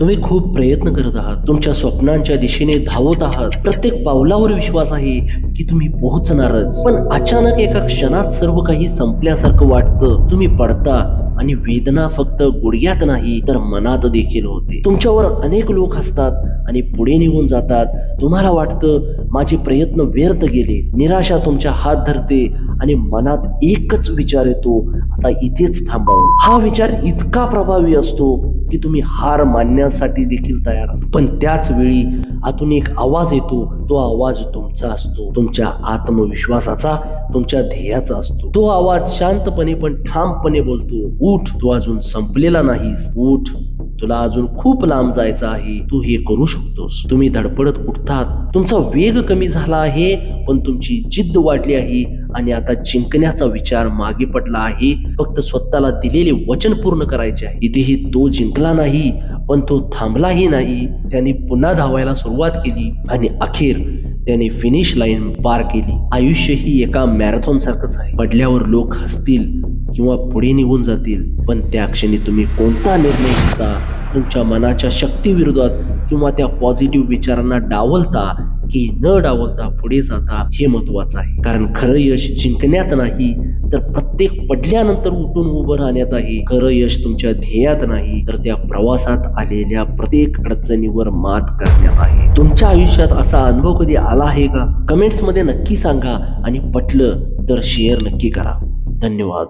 तुम्ही खूप प्रयत्न करत आहात. तुमच्या स्वप्नांच्या दिशेने धावत आहात. प्रत्येक पावलावर विश्वास आहे की तुम्ही पोहोचणारच. पण अचानक एका क्षणात सर्व काही संपल्यासारखं वाटतं. तुम्ही पडता आणि वेदना फक्त गुडघ्यात नाही तर मनात देखील होते. तुमच्यावर अनेक लोक असतात आणि पुढे निघून जातात. तुम्हाला वाटतं माझे प्रयत्न व्यर्थ गेले. निराशा तुमच्या हात धरते आणि मनात एकच विचार येतो. आता इथेच थांबावं. हा विचार इतका प्रभावी असतो की तुम्ही हार मानण्यासाठी देखील तयार असता पण त्याच वेळी आतून एक आवाज येतो तो आवाज तुमचा असतो. तुमच्या आत्मविश्वासाचा तुमच्या ध्येयाचा असतो. तो आवाज शांतपणे पण ठामपणे बोलतो. उठ तू अजून संपलेला नाहीस. उठ तुला अजून खूप लांब जायचं आहे. तू हे करू शकतोस. तुम्ही धडपडत उठतात. तुमचा वेग कमी झाला आहे पण तुमची जिद्द वाढली आहे. आणि आता जिंकण्याचा विचार मागे पडला आहे. फक्त स्वतःला दिलेले वचन पूर्ण करायचे आहे. इथेही तो जिंकला नाही पण तो थांबलाही नाही. त्याने पुन्हा धावायला सुरुवात केली आणि अखेर त्याने फिनिश लाईन पार केली. आयुष्य ही एका मॅरेथॉन सारखंच आहे. पडल्यावर लोक हसतील किंवा पुढे निघून जातील पण त्या क्षणी तुम्ही कोणता निर्णय घेता? तुमच्या मनाच्या शक्तीविरोधात किंवा त्या पॉझिटिव्ह विचारांना डावलता? की न डावलता पुढे जाता हे महत्वाचं आहे. कारण खरं यश जिंकण्यात नाही तर प्रत्येक पडल्यानंतर उठून उभं राहण्यात आहे. खरं यश तुमच्या ध्येयात नाही तर त्या प्रवासात आलेल्या प्रत्येक अडचणीवर मात करण्यात आहे. तुमच्या आयुष्यात असा अनुभव कधी आला आहे का? कमेंट्समध्ये नक्की सांगा आणि पटलं तर शेअर नक्की करा. धन्यवाद.